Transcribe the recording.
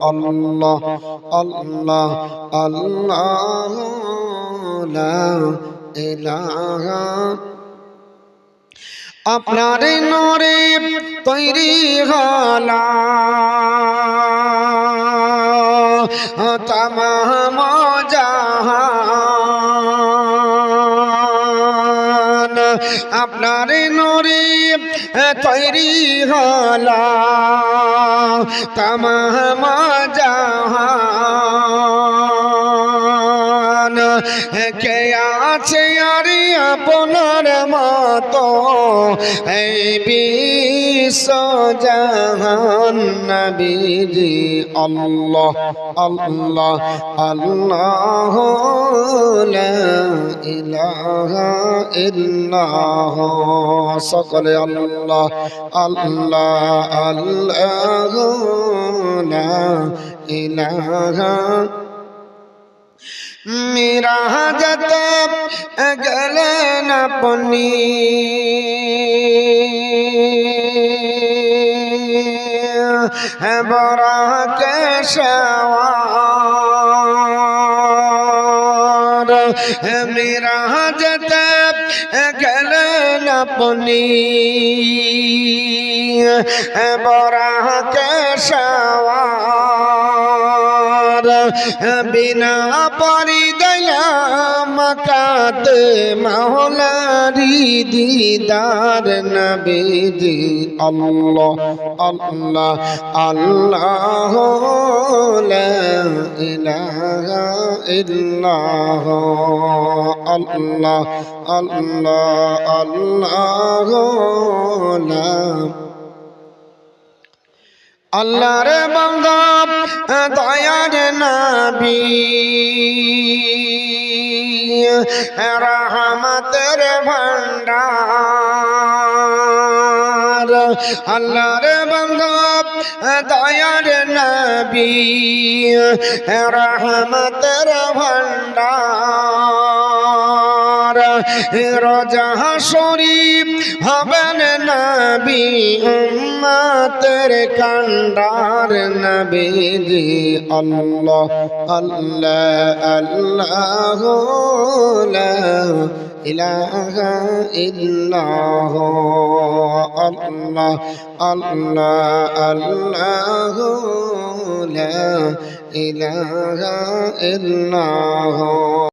আল্লাহ আল্লাহ আল্লাহ লা আপনার নরে তৈরি হলা। তামা জাহান আপনার নরে তৈরি হলা। তামাম জাহান। কে আছে আপনার মতো। এই বিশ্ব জাহান নবীজি আল্লাহ আল্লাহ ইলাহা ইল্লাহ। সকলে আল্লাহ আল্লাহ আল্লাহ ইলাহা। গলেন আপনি বড়া কেশাওয়ার মেরা হাজত গলেন আপনি। বড়া কেশাওয়ার বিনা পরিদয়া মকাত মহলারি দিদার নবীজি। আল্লাহ আল্লাহ আল্লাহ লা ইলাহা ইল্লাহ। আল্লাহ আল্লাহর বান্দা দয়ার নবী। রহমতের ভণ্ডার। আল্লাহর বান্দা দয়ার নবী। রহমতের ভণ্ডার। রোজা শরীফ হবেন নবী উম্মতের কান্ডার নবীজি আল্লাহ আল্লাহ আল্লাহ ইলাহা ইল্লাহ, আল্লাহ আল্লাহ আল্লাহ ইলাহা ইল্লাহ।